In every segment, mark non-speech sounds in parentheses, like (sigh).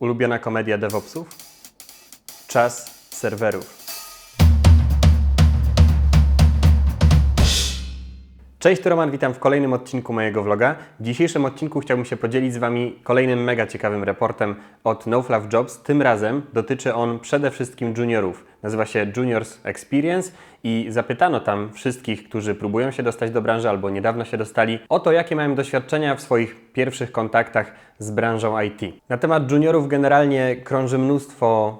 Ulubiona komedia DevOpsów? Czas serwerów. Cześć, to Roman, witam w kolejnym odcinku mojego vloga. W dzisiejszym odcinku chciałbym się podzielić z Wami kolejnym mega ciekawym raportem od NoFluff Jobs. Tym razem dotyczy on przede wszystkim juniorów. Nazywa się Juniors Experience i zapytano tam wszystkich, którzy próbują się dostać do branży albo niedawno się dostali, o to, jakie mają doświadczenia w swoich pierwszych kontaktach z branżą IT. Na temat juniorów generalnie krąży mnóstwo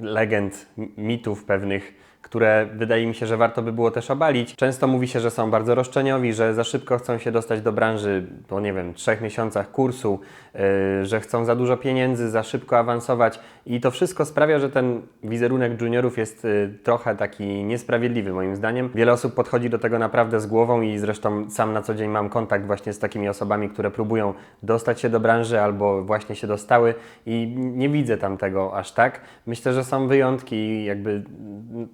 legend, mitów pewnych, które wydaje mi się, że warto by było też obalić. Często mówi się, że są bardzo roszczeniowi, że za szybko chcą się dostać do branży po, nie wiem, trzech miesiącach kursu, yy, że chcą za dużo pieniędzy, za szybko awansować i to wszystko sprawia, że ten wizerunek juniorów jest yy, trochę taki niesprawiedliwy moim zdaniem. Wiele osób podchodzi do tego naprawdę z głową i zresztą sam na co dzień mam kontakt właśnie z takimi osobami, które próbują dostać się do branży albo właśnie się dostały i nie widzę tam tego aż tak. Myślę, że są wyjątki jakby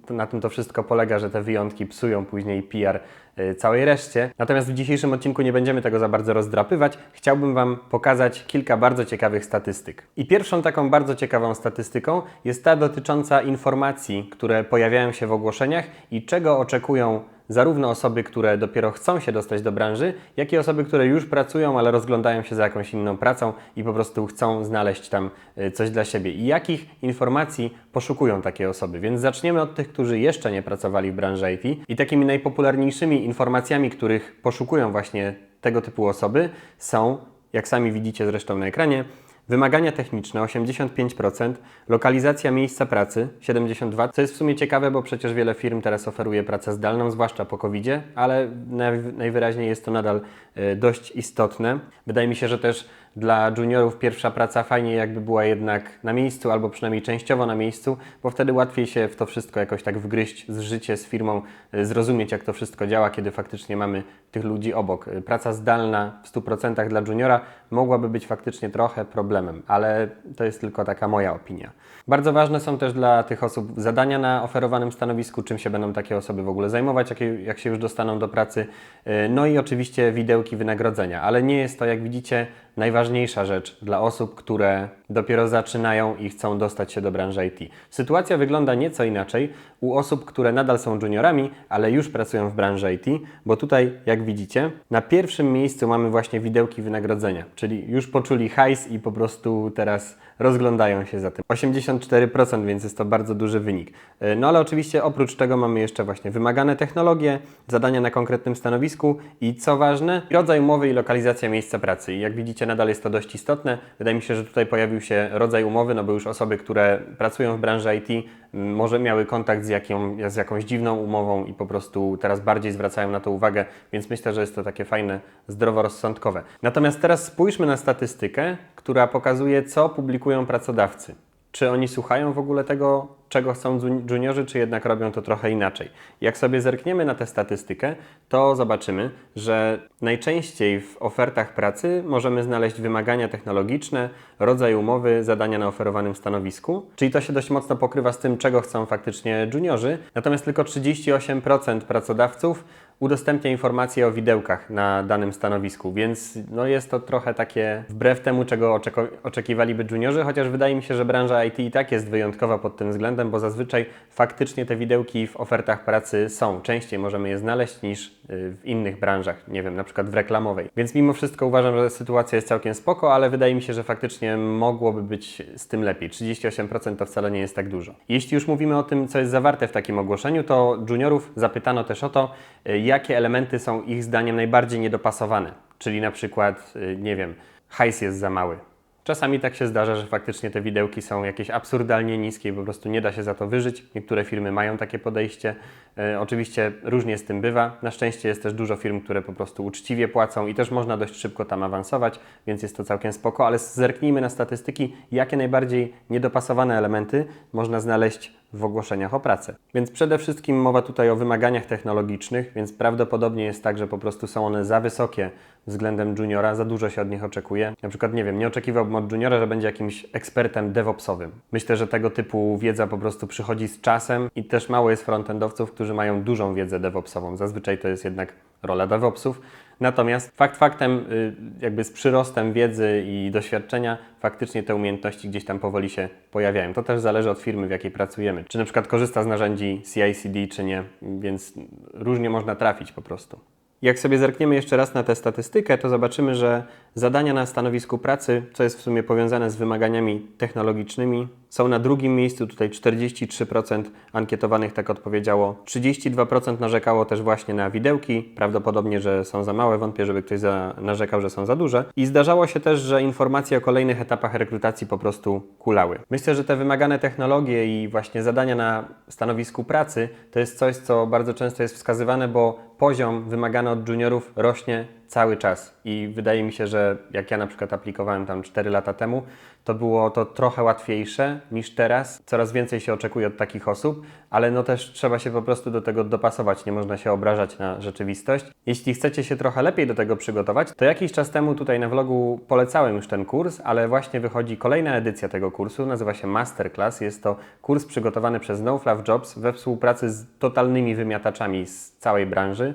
na tym to wszystko polega, że te wyjątki psują później PR y, całej reszcie. Natomiast w dzisiejszym odcinku nie będziemy tego za bardzo rozdrapywać. Chciałbym Wam pokazać kilka bardzo ciekawych statystyk. I pierwszą taką bardzo ciekawą statystyką jest ta dotycząca informacji, które pojawiają się w ogłoszeniach i czego oczekują zarówno osoby, które dopiero chcą się dostać do branży, jak i osoby, które już pracują, ale rozglądają się za jakąś inną pracą i po prostu chcą znaleźć tam y, coś dla siebie. I jakich informacji poszukują takie osoby? Więc zaczniemy od tych, którzy jeszcze nie pracowali w branży IT i takimi najpopularniejszymi informacjami, których poszukują właśnie tego typu osoby są, jak sami widzicie zresztą na ekranie, Wymagania techniczne 85%, lokalizacja miejsca pracy 72%, co jest w sumie ciekawe, bo przecież wiele firm teraz oferuje pracę zdalną, zwłaszcza po covid ale naj- najwyraźniej jest to nadal e, dość istotne. Wydaje mi się, że też dla juniorów pierwsza praca fajnie jakby była jednak na miejscu, albo przynajmniej częściowo na miejscu, bo wtedy łatwiej się w to wszystko jakoś tak wgryźć z życie, z firmą, e, zrozumieć jak to wszystko działa, kiedy faktycznie mamy tych ludzi obok. E, Praca zdalna w 100% dla juniora mogłaby być faktycznie trochę problemem, ale to jest tylko taka moja opinia. Bardzo ważne są też dla tych osób zadania na oferowanym stanowisku, czym się będą takie osoby w ogóle zajmować, jak, się już dostaną do pracy. E, No i oczywiście widełki wynagrodzenia, ale nie jest to, jak widzicie, najważniejsza rzecz dla osób, które dopiero zaczynają i chcą dostać się do branży IT. Sytuacja wygląda nieco inaczej u osób, które nadal są juniorami, ale już pracują w branży IT, bo tutaj, jak widzicie, na pierwszym miejscu mamy właśnie widełki wynagrodzenia, czyli już poczuli hajs i po prostu teraz rozglądają się za tym. 84%, więc jest to bardzo duży wynik. E, No ale oczywiście oprócz tego mamy jeszcze właśnie wymagane technologie, zadania na konkretnym stanowisku i co ważne, rodzaj umowy i lokalizacja miejsca pracy. I jak widzicie, nadal jest to dość istotne. Wydaje mi się, że tutaj pojawił się rodzaj umowy, no bo już osoby, które pracują w branży IT, może miały kontakt z, jaką, z jakąś dziwną umową i po prostu teraz bardziej zwracają na to uwagę, więc myślę, że jest to takie fajne, zdroworozsądkowe. Natomiast teraz spójrzmy na statystykę, która pokazuje, co publikują pracodawcy. Czy oni słuchają w ogóle tego, czego chcą jun- juniorzy, czy jednak robią to trochę inaczej? Jak sobie zerkniemy na tę statystykę, to zobaczymy, że najczęściej w ofertach pracy możemy znaleźć wymagania technologiczne, rodzaj umowy, zadania na oferowanym stanowisku, czyli to się dość mocno pokrywa z tym, czego chcą faktycznie juniorzy. Natomiast tylko 38% pracodawców udostępnia informacje o widełkach na danym stanowisku, więc no jest to trochę takie wbrew temu, czego oczekiwaliby juniorzy, chociaż wydaje mi się, że branża IT i tak jest wyjątkowa pod tym względem, bo zazwyczaj faktycznie te widełki w ofertach pracy są. Częściej możemy je znaleźć niż y, w innych branżach, nie wiem, na przykład w reklamowej. Więc mimo wszystko uważam, że sytuacja jest całkiem spoko, ale wydaje mi się, że faktycznie mogłoby być z tym lepiej. 38% to wcale nie jest tak dużo. Jeśli już mówimy o tym, co jest zawarte w takim ogłoszeniu, to juniorów zapytano też o to, y, jakie elementy są ich zdaniem najbardziej niedopasowane. Czyli na przykład, y, nie wiem, hajs jest za mały. Czasami tak się zdarza, że faktycznie te widełki są jakieś absurdalnie niskie i po prostu nie da się za to wyżyć. Niektóre firmy mają takie podejście. E, oczywiście różnie z tym bywa. Na szczęście jest też dużo firm, które po prostu uczciwie płacą i też można dość szybko tam awansować, więc jest to całkiem spoko, ale zerknijmy na statystyki, jakie najbardziej niedopasowane elementy można znaleźć w ogłoszeniach o pracę. Więc przede wszystkim mowa tutaj o wymaganiach technologicznych, więc prawdopodobnie jest tak, że po prostu są one za wysokie względem juniora, za dużo się od nich oczekuje. Na przykład, nie wiem, nie oczekiwałbym od juniora, że będzie jakimś ekspertem DevOpsowym. Myślę, że tego typu wiedza po prostu przychodzi z czasem i też mało jest frontendowców, którzy mają dużą wiedzę DevOpsową. Zazwyczaj to jest jednak rola DevOpsów. Natomiast fakt faktem, y, jakby z przyrostem wiedzy i doświadczenia, faktycznie te umiejętności gdzieś tam powoli się pojawiają. To też zależy od firmy, w jakiej pracujemy. Czy na przykład korzysta z narzędzi CI/CD, czy nie, więc różnie można trafić po prostu. Jak sobie zerkniemy jeszcze raz na tę statystykę, to zobaczymy, że zadania na stanowisku pracy, co jest w sumie powiązane z wymaganiami technologicznymi, są na drugim miejscu. Tutaj 43% ankietowanych tak odpowiedziało. 32% narzekało też właśnie na widełki. Prawdopodobnie, że są za małe. Wątpię, żeby ktoś za, narzekał, że są za duże. I zdarzało się też, że informacje o kolejnych etapach rekrutacji po prostu kulały. Myślę, że te wymagane technologie i właśnie zadania na stanowisku pracy to jest coś, co bardzo często jest wskazywane, bo poziom wymagany od juniorów rośnie cały czas. I wydaje mi się, że jak ja na przykład aplikowałem tam 4 lata temu, to było to trochę łatwiejsze niż teraz. Coraz więcej się oczekuje od takich osób, ale no też trzeba się po prostu do tego dopasować, nie można się obrażać na rzeczywistość. Jeśli chcecie się trochę lepiej do tego przygotować, to jakiś czas temu tutaj na vlogu polecałem już ten kurs, ale właśnie wychodzi kolejna edycja tego kursu, nazywa się Masterclass. Jest to kurs przygotowany przez No Fluff Jobs we współpracy z totalnymi wymiataczami z całej branży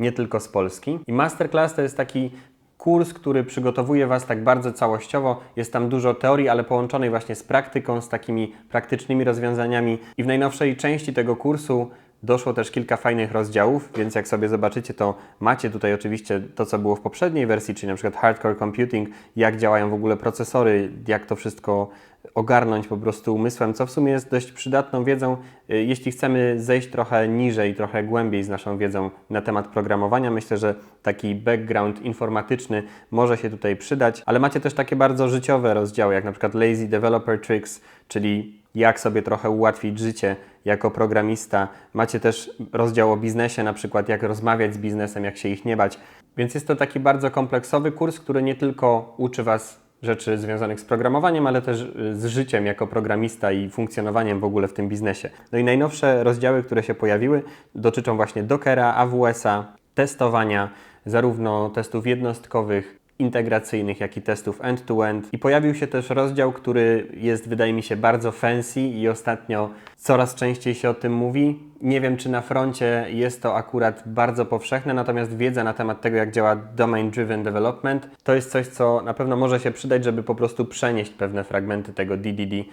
nie tylko z Polski. I Masterclass to jest taki kurs, który przygotowuje Was tak bardzo całościowo. Jest tam dużo teorii, ale połączonej właśnie z praktyką, z takimi praktycznymi rozwiązaniami. I w najnowszej części tego kursu Doszło też kilka fajnych rozdziałów, więc jak sobie zobaczycie, to macie tutaj oczywiście to, co było w poprzedniej wersji, czyli na przykład hardcore computing, jak działają w ogóle procesory, jak to wszystko ogarnąć po prostu umysłem, co w sumie jest dość przydatną wiedzą, y, jeśli chcemy zejść trochę niżej, trochę głębiej z naszą wiedzą na temat programowania. Myślę, że taki background informatyczny może się tutaj przydać, ale macie też takie bardzo życiowe rozdziały, jak na przykład Lazy Developer Tricks, czyli jak sobie trochę ułatwić życie jako programista. Macie też rozdział o biznesie, na przykład jak rozmawiać z biznesem, jak się ich nie bać. Więc jest to taki bardzo kompleksowy kurs, który nie tylko uczy Was rzeczy związanych z programowaniem, ale też y, z życiem jako programista i funkcjonowaniem w ogóle w tym biznesie. No i najnowsze rozdziały, które się pojawiły, dotyczą właśnie Dockera, AWS-a, testowania, zarówno testów jednostkowych, integracyjnych, jak i testów end-to-end. I pojawił się też rozdział, który jest, wydaje mi się, bardzo fancy i ostatnio coraz częściej się o tym mówi. Nie wiem, czy na froncie jest to akurat bardzo powszechne, natomiast wiedza na temat tego, jak działa Domain Driven Development, to jest coś, co na pewno może się przydać, żeby po prostu przenieść pewne fragmenty tego DDD e,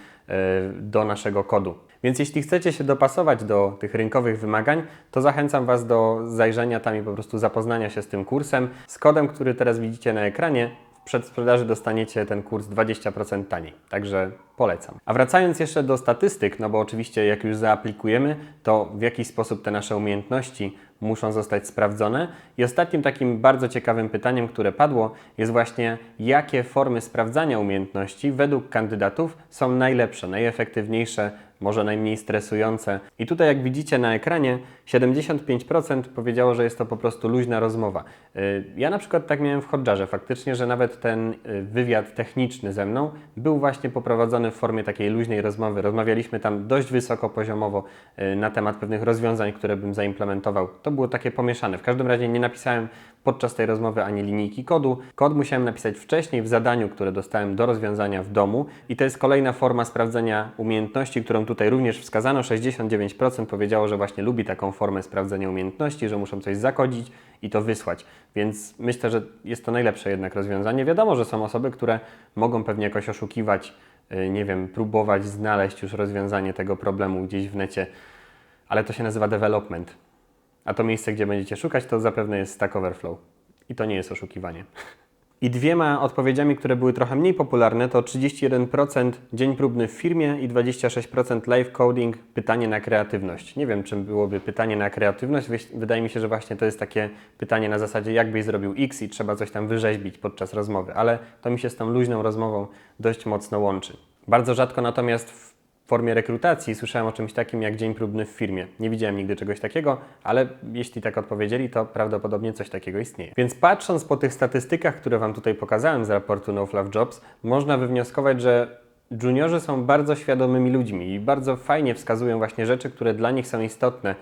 do naszego kodu. Więc jeśli chcecie się dopasować do tych rynkowych wymagań, to zachęcam Was do zajrzenia tam i po prostu zapoznania się z tym kursem. Z kodem, który teraz widzicie na ekranie, przedsprzedaży dostaniecie ten kurs 20% taniej. Także polecam. A wracając jeszcze do statystyk, no bo oczywiście jak już zaaplikujemy, to w jakiś sposób te nasze umiejętności muszą zostać sprawdzone. I ostatnim takim bardzo ciekawym pytaniem, które padło, jest właśnie jakie formy sprawdzania umiejętności według kandydatów są najlepsze, najefektywniejsze może najmniej stresujące. I tutaj, jak widzicie na ekranie, 75% powiedziało, że jest to po prostu luźna rozmowa. Y, ja na przykład tak miałem w Hodżarze faktycznie, że nawet ten y, wywiad techniczny ze mną był właśnie poprowadzony w formie takiej luźnej rozmowy. Rozmawialiśmy tam dość wysoko poziomowo y, na temat pewnych rozwiązań, które bym zaimplementował. To było takie pomieszane. W każdym razie nie napisałem podczas tej rozmowy ani linijki kodu. Kod musiałem napisać wcześniej w zadaniu, które dostałem do rozwiązania w domu i to jest kolejna forma sprawdzenia umiejętności, którą tutaj również wskazano. 69% powiedziało, że właśnie lubi taką formę sprawdzenia umiejętności, że muszą coś zakodzić i to wysłać. Więc myślę, że jest to najlepsze jednak rozwiązanie. Wiadomo, że są osoby, które mogą pewnie jakoś oszukiwać, y, nie wiem, próbować znaleźć już rozwiązanie tego problemu gdzieś w necie, ale to się nazywa development. A to miejsce, gdzie będziecie szukać, to zapewne jest Stack Overflow. I to nie jest oszukiwanie. (laughs) I dwiema odpowiedziami, które były trochę mniej popularne, to 31% dzień próbny w firmie i 26% live coding, pytanie na kreatywność. Nie wiem, czym byłoby pytanie na kreatywność. Wydaje mi się, że właśnie to jest takie pytanie na zasadzie, jakbyś zrobił X i trzeba coś tam wyrzeźbić podczas rozmowy, ale to mi się z tą luźną rozmową dość mocno łączy. Bardzo rzadko natomiast w formie rekrutacji słyszałem o czymś takim jak dzień próbny w firmie. Nie widziałem nigdy czegoś takiego, ale jeśli tak odpowiedzieli, to prawdopodobnie coś takiego istnieje. Więc patrząc po tych statystykach, które Wam tutaj pokazałem z raportu No Fluff Jobs, można wywnioskować, że juniorzy są bardzo świadomymi ludźmi i bardzo fajnie wskazują właśnie rzeczy, które dla nich są istotne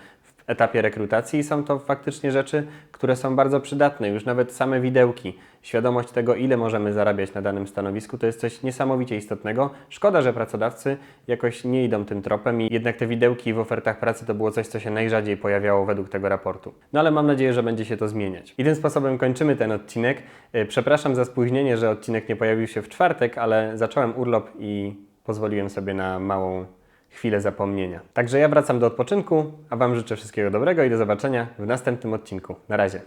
etapie rekrutacji i są to faktycznie rzeczy, które są bardzo przydatne. Już nawet same widełki, świadomość tego, ile możemy zarabiać na danym stanowisku, to jest coś niesamowicie istotnego. Szkoda, że pracodawcy jakoś nie idą tym tropem i jednak te widełki w ofertach pracy to było coś, co się najrzadziej pojawiało według tego raportu. No ale mam nadzieję, że będzie się to zmieniać. I tym sposobem kończymy ten odcinek. E, Przepraszam za spóźnienie, że odcinek nie pojawił się w czwartek, ale zacząłem urlop i pozwoliłem sobie na małą chwilę zapomnienia. Także ja wracam do odpoczynku, a Wam życzę wszystkiego dobrego i do zobaczenia w następnym odcinku. Na razie.